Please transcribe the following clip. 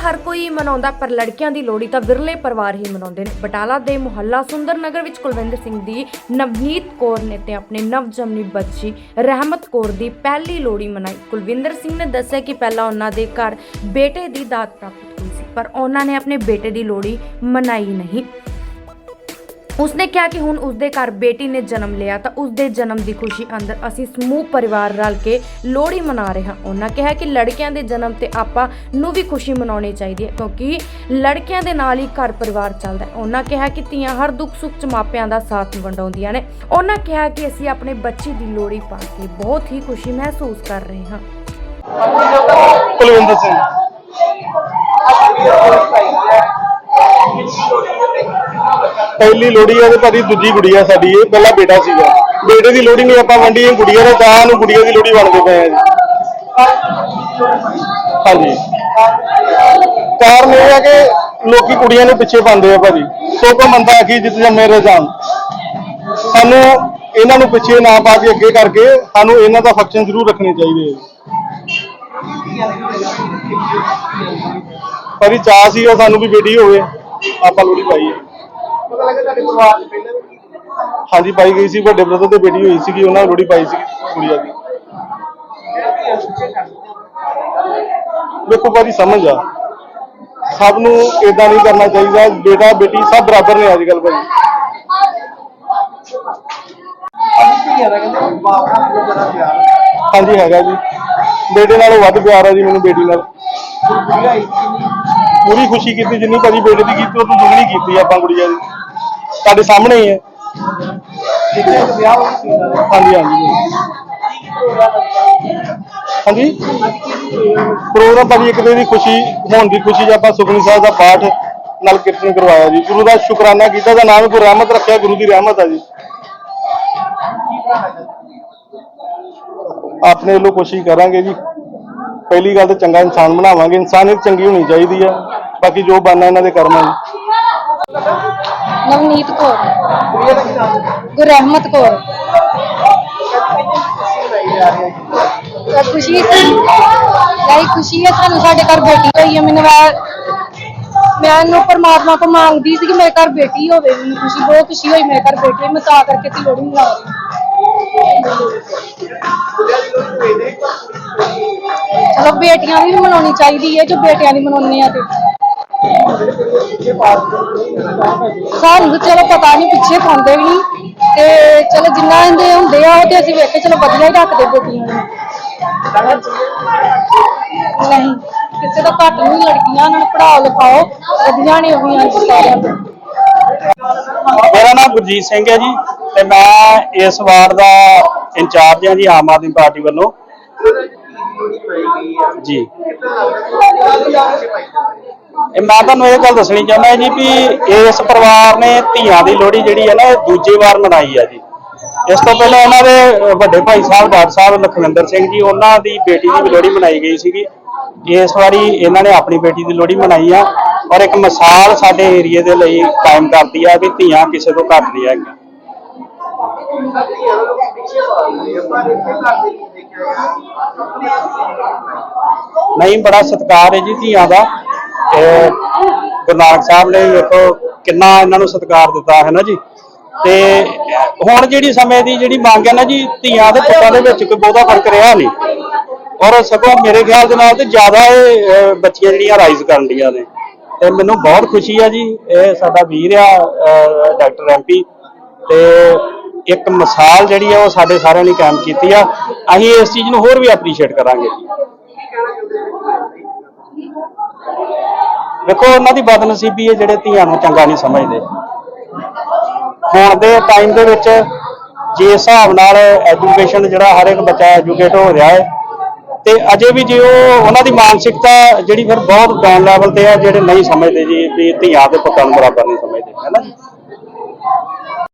ਹਰ ਕੋਈ ਮਨਾਉਂਦਾ, ਪਰ ਲੜਕੀਆਂ ਦੀ ਲੋਹੜੀ ਤਾਂ ਵਿਰਲੇ ਪਰਿਵਾਰ ਹੀ ਮਨਾਉਂਦੇ ਨੇ। ਬਟਾਲਾ ਦੇ ਮੁਹੱਲਾ ਸੁੰਦਰ ਨਗਰ ਵਿੱਚ ਕੁਲਵਿੰਦਰ ਸਿੰਘ ਦੀ ਨਵਨੀਤ ਕੌਰ ਨੇ ਤੇ ਆਪਣੇ ਨਵਜੰਮੀ ਬੱਚੀ ਰਹਿਮਤ ਕੌਰ ਦੀ ਪਹਿਲੀ ਲੋਹੜੀ ਮਨਾਈ। ਕੁਲਵਿੰਦਰ ਸਿੰਘ ਨੇ ਦੱਸਿਆ ਕਿ ਪਹਿਲਾਂ ਉਹਨਾਂ ਦੇ ਘਰ ਬੇਟੇ ਦੀ ਦਾਤ ਪ੍ਰਾਪਤ ਹੋਈ ਸੀ, ਪਰ ਉਹਨਾਂ ਨੇ ਆਪਣੇ ਬੇਟੇ ਦੀ ਲੋਹੜੀ ਮਨਾਈ ਨਹੀਂ। ਉਸਨੇ ਕਿਹਾ ਕਿ ਹੁਣ ਉਸਦੇ ਘਰ ਬੇਟੀ ਨੇ ਜਨਮ ਲਿਆ ਤਾਂ ਉਸਦੇ ਜਨਮ ਦੀ ਖੁਸ਼ੀ ਅੰਦਰ ਅਸੀਂ ਸਮੂਹ ਪਰਿਵਾਰ ਰਲ ਕੇ ਲੋਹੜੀ ਮਨਾ ਰਹੇ ਹਾਂ। ਉਹਨਾਂ ਕਿਹਾ ਕਿ ਲੜਕਿਆਂ ਦੇ ਜਨਮ ਤੇ ਆਪਾਂ ਨੂੰ ਵੀ ਖੁਸ਼ੀ ਮਨਾਉਣੀ ਚਾਹੀਦੀ ਹੈ ਕਿਉਂਕਿ ਲੜਕਿਆਂ ਦੇ ਨਾਲ ਹੀ ਘਰ ਪਰਿਵਾਰ ਚੱਲਦਾ ਹੈ। ਉਹਨਾਂ ਕਿਹਾ ਕਿ ਧੀਆਂ ਹਰ ਦੁੱਖ ਸੁੱਖ ਚ ਮਾਪਿਆਂ ਦਾ ਸਾਥ ਵੰਡਾਉਂਦੀਆਂ ਨੇ। ਉਹਨਾਂ ਕਿਹਾ ਕਿ ਅਸੀਂ ਆਪਣੇ ਬੱਚੇ ਦੀ ਲੋਹੜੀ ਪਾ ਕੇ ਬਹੁਤ ਹੀ ਖੁਸ਼ੀ ਮਹਿਸੂਸ ਕਰ ਰਹੇ ਹਾਂ। ਕੁਲਵਿੰਦਰ ਸਿੰਘ। ਪਹਿਲੀ ਲੋਹੜੀ ਆ ਤੇ ਭਾਜੀ ਦੂਜੀ ਗੁੜੀਆ ਸਾਡੀ, ਇਹ ਪਹਿਲਾ ਬੇਟਾ ਸੀਗਾ। ਬੇਟੇ ਦੀ ਲੋਹੜੀ ਨਹੀਂ ਆਪਾਂ ਵੰਡੀ, ਇਹ ਗੁੜੀਆ ਦਾ ਚਾਹ ਨੂੰ ਗੁੜੀਆ ਦੀ ਲੋਹੜੀ ਵੰਡਦੇ ਪਏ ਆ ਜੀ। ਹਾਂਜੀ। ਕਾਰਨ ਇਹ ਹੈ ਕਿ ਲੋਕੀ ਕੁੜੀਆਂ ਨੂੰ ਪਿੱਛੇ ਪਾਉਂਦੇ ਆ ਭਾਜੀ। ਸੋ ਕੋ ਮੰਦਾ ਆਖੀ ਜਿੱਤ ਜੰਮੇ ਰਜਾਨ ਸਾਨੂੰ ਇਹਨਾਂ ਨੂੰ ਪਿੱਛੇ ਨਾ ਪਾ ਕੇ ਅੱਗੇ ਕਰਕੇ ਸਾਨੂੰ ਇਹਨਾਂ ਦਾ ਫੰਕਸ਼ਨ ਜ਼ਰੂਰ ਰੱਖਣੇ ਚਾਹੀਦੇ ਆ। ਭਾਜੀ ਚਾਹ ਸੀ ਸਾਨੂੰ ਵੀ ਬੇਟੀ ਹੋਵੇ, ਆਪਾਂ ਲੋਹੜੀ ਪਾਈ ਹੈ ਪਤਾ ਲੱਗਾ ਤੁਹਾਡੇ ਪਰਿਵਾਰ ਚ ਪਹਿਲਾਂ ਵੀ ਹਾਂਜੀ ਪਾਈ ਗਈ ਸੀ ਵੱਡੇ ਬ੍ਰਦਰ ਤੇ ਬੇਟੀ ਹੋਈ ਸੀਗੀ ਉਹਨਾਂ ਨੇ ਲੋਹੜੀ ਪਾਈ ਸੀ ਕੁੜੀਆਂ ਦੀ। ਦੇਖੋ ਭਾਜੀ ਸਮਝ ਆ। ਸਭ ਨੂੰ ਇਦਾਂ ਨਹੀਂ ਕਰਨਾ ਚਾਹੀਦਾ ਬੇਟਾ ਬੇਟੀ ਸਭ ਬਰਾਬਰ ਨੇ ਅੱਜ ਪਿਆਰ ਹੈ ਹਾਂਜੀ ਹੈਗਾ ਜੀ। ਬੇਟੇ ਨਾਲੋਂ ਵੱਧ ਪਿਆਰ ਆ ਜੀ ਮੈਨੂੰ ਬੇਟੀ ਨਾਲ। ਪੂਰੀ ਖੁਸ਼ੀ ਕੀਤੀ ਜਿੰਨੀ ਭਾਜੀ ਬੇਟੇ ਦੀ ਕੀਤੀ ਉਹ ਤੋਂ ਦੁੱਗਣੀ ਕੀਤੀ ਆਪਾਂ ਗੁੜੀਆ ਦੀ। ਤੁਹਾਡੇ ਸਾਹਮਣੇ ਹੀ ਹੈ। ਹਾਂਜੀ ਹਾਂਜੀ। ਹਾਂਜੀ? ਪ੍ਰੋਗਰਾਮ ਭਾਜੀ ਇੱਕ ਦਿਨ ਦੀ ਖੁਸ਼ੀ, ਹੋਣ ਦੀ ਖੁਸ਼ੀ 'ਚ ਆਪਾਂ ਸੁਖਨੀ ਸਾਹਿਬ ਦਾ ਪਾਠ ਨਾਲ ਕੀਰਤਨ ਕਰਵਾਇਆ ਜੀ। ਗੁਰੂ ਦਾ ਸ਼ੁਕਰਾਨਾ ਕੀਤਾ ਦਾ ਨਾਮ ਗੁਰੂ ਰਹਿਮਤ ਰੱਖਿਆ, ਗੁਰੂ ਦੀ ਰਹਿਮਤ ਆ ਜੀ। ਆਪਣੇ ਵੱਲੋਂ ਕੋਸ਼ਿਸ਼ ਕਰਾਂਗੇ ਜੀ, ਪਹਿਲੀ ਗੱਲ ਤਾਂ ਚੰਗਾ ਇਨਸਾਨ ਬਣਾਵਾਂਗੇ। ਇਨਸਾਨੀਅਤ ਚੰਗੀ ਹੋਣੀ ਚਾਹੀਦੀ ਆ, ਬਾਕੀ ਜੋ ਬਣਨਾ ਇਹਨਾਂ ਦੇ ਕਰਮਾਂ ਜੀ ਨਵਨੀਤ ਕੌਰ। ਗੁੜੀਆ ਕੌਰ। ਖੁਸ਼ੀ ਹੈ ਤਾਂ ਖੁਸ਼ੀ ਲਈ ਖੁਸ਼ੀ ਹੈ ਸਾਨੂੰ ਸਾਡੇ ਘਰ ਬੇਟੀ ਹੋਈ ਹੈ? ਮੈਨੂੰ ਮੈਂ ਮੈਨੂੰ ਪਰਮਾਤਮਾ ਕੋ ਮੰਗਦੀ ਸੀ ਕਿ ਮੇਰੇ ਘਰ ਬੇਟੀ ਹੋਵੇ। ਮੈਨੂੰ ਖੁਸ਼ੀ, ਬਹੁਤ ਖੁਸ਼ੀ ਹੋਈ ਮੇਰੇ ਘਰ ਬੇਟੀ ਹੋਈ। ਮੈਂ ਤਾਂ ਕਰਕੇ ਤੇ ਲੋੜੀ ਮਨਾ ਰਹੀ ਚਲੋ, ਬੇਟੀਆਂ ਦੀ ਵੀ ਮਨਾਉਣੀ ਚਾਹੀਦੀ ਹੈ, ਜੋ ਬੇਟਿਆਂ ਦੀ ਮਨਾਉਂਦੇ ਆ ਤੇ। ਸਾਨੂੰ ਚਲੋ ਪਤਾ ਨਹੀਂ ਪਿੱਛੇ ਪਾਉਂਦੇ ਵੀ ਨਹੀਂ ਤੇ ਚਲੋ ਜਿੰਨਾ ਇਹਦੇ ਹੁੰਦੇ ਆ, ਉਹ ਤੇ ਅਸੀਂ ਵੇਖ, ਚਲੋ ਵਧੀਆ ਹੀ ਰੱਖਦੇ ਬੇਟੀਆਂ ਨਹੀਂ, ਕਿਸੇ ਦਾ ਘੱਟ ਨਹੀਂ, ਲੜਕੀਆਂ ਉਹਨਾਂ ਨੂੰ ਪੜਾਓ ਲਿਖਾਓ, ਵਧੀਆ ਨੇ ਉਹ ਵੀ ਅੱਜ ਸਾਰਿਆਂ ਦੇ। ਮੇਰਾ ਨਾਮ ਗੁਰਜੀਤ ਸਿੰਘ ਹੈ ਜੀ, ਤੇ ਮੈਂ ਇਸ ਵਾਰ ਦਾ ਇੰਚਾਰਜ ਹਾਂ ਜੀ, ਆਮ ਆਦਮੀ ਪਾਰਟੀ ਵੱਲੋਂ। ਜੀ। ਇਹ ਮੈਂ ਤੁਹਾਨੂੰ ਇਹ ਗੱਲ ਦੱਸਣੀ ਚਾਹੁੰਦਾ ਜੀ ਵੀ ਇਸ ਪਰਿਵਾਰ ਨੇ ਧੀਆਂ ਦੀ ਲੋਹੜੀ ਜਿਹੜੀ ਹੈ ਨਾ ਇਹ ਦੂਜੀ ਵਾਰ ਮਨਾਈ ਹੈ ਜੀ। ਇਸ ਤੋਂ ਪਹਿਲਾਂ ਉਹਨਾਂ ਦੇ ਵੱਡੇ ਭਾਈ ਸਾਹਿਬ ਡਾਕਟਰ ਸਾਹਿਬ ਲਖਵਿੰਦਰ ਸਿੰਘ ਜੀ ਉਹਨਾਂ ਦੀ ਬੇਟੀ ਦੀ ਵੀ ਲੋਹੜੀ ਮਨਾਈ ਗਈ ਸੀਗੀ। ਇਸ ਵਾਰੀ ਇਹਨਾਂ ਨੇ ਆਪਣੀ ਬੇਟੀ ਦੀ ਲੋਹੜੀ ਮਨਾਈ ਆ ਔਰ ਇੱਕ ਮਿਸਾਲ ਸਾਡੇ ਏਰੀਏ ਦੇ ਲਈ ਕਾਇਮ ਕਰਦੀ ਆ ਵੀ ਧੀਆਂ ਕਿਸੇ ਤੋਂ ਘੱਟ ਨਹੀਂ ਹੈਗੀਆਂ। ਨਹੀਂ ਬੜਾ ਸਤਿਕਾਰ ਹੈ ਜੀ ਧੀਆਂ ਦਾ ਤੇ ਗੁਰੂ ਨਾਨਕ ਸਾਹਿਬ ਨੇ ਵੇਖੋ ਕਿੰਨਾ ਇਹਨਾਂ ਨੂੰ ਸਤਿਕਾਰ ਦਿੱਤਾ ਹੈ ਨਾ ਜੀ? ਤੇ ਹੁਣ ਜਿਹੜੀ ਸਮੇਂ ਦੀ ਜਿਹੜੀ ਮੰਗ ਹੈ ਨਾ ਜੀ ਧੀਆਂ ਦੇ ਪੁੱਤਾਂ ਦੇ ਵਿੱਚ ਕੋਈ ਬਹੁਤਾ ਫ਼ਰਕ ਰਿਹਾ ਨਹੀਂ। ਔਰ ਸਗੋਂ ਮੇਰੇ ਖਿਆਲ ਦੇ ਨਾਲ ਤੇ ਜ਼ਿਆਦਾ ਇਹ ਬੱਚੀਆਂ ਜਿਹੜੀਆਂ ਰਾਈਜ਼ ਕਰਨ ਡੀਆਂ ਨੇ। ਤੇ ਮੈਨੂੰ ਬਹੁਤ ਖੁਸ਼ੀ ਆ ਜੀ ਇਹ ਸਾਡਾ ਵੀਰ ਆ ਅਹ, ਡਾਕਟਰ ਐਮਪੀ ਤੇ ਇੱਕ ਮਿਸਾਲ ਜਿਹੜੀ ਆ ਉਹ ਸਾਡੇ ਸਾਰਿਆਂ ਲਈ ਕਾਇਮ ਕੀਤੀ ਆ। ਅਸੀਂ ਇਸ ਚੀਜ਼ ਨੂੰ ਹੋਰ ਵੀ ਐਪਰੀਸ਼ੀਏਟ ਕਰਾਂਗੇ ਜੀ। ਵੇਖੋ, ਉਹਨਾਂ ਦੀ ਬਦਨਸੀਬੀ ਹੈ ਜਿਹੜੇ ਧੀਆਂ ਨੂੰ ਚੰਗਾ ਨਹੀਂ ਸਮਝਦੇ। ਹੁਣ ਦੇ ਟਾਈਮ ਦੇ ਵਿੱਚ ਜੇ ਹਿਸਾਬ ਨਾਲ ਐਜੂਕੇਸ਼ਨ ਜਿਹੜਾ ਹਰ ਇੱਕ ਬੱਚਾ ਐਜੂਕੇਟ ਹੋ ਰਿਹਾ ਹੈ, ਤੇ ਅਜੇ ਵੀ ਜੇ ਉਹ ਉਹਨਾਂ ਦੀ ਮਾਨਸਿਕਤਾ ਜਿਹੜੀ ਫਿਰ ਬਹੁਤ ਡਾਊਨ ਲੈਵਲ ਤੇ ਹੈ, ਜਿਹੜੇ ਨਹੀਂ ਸਮਝਦੇ ਜੀ, ਵੀ ਧੀਆਂ ਦੇ ਪੁੱਤਾਂ ਨੂੰ ਬਰਾਬਰ ਨਹੀਂ ਸਮਝਦੇ, ਹੈ ਨਾ?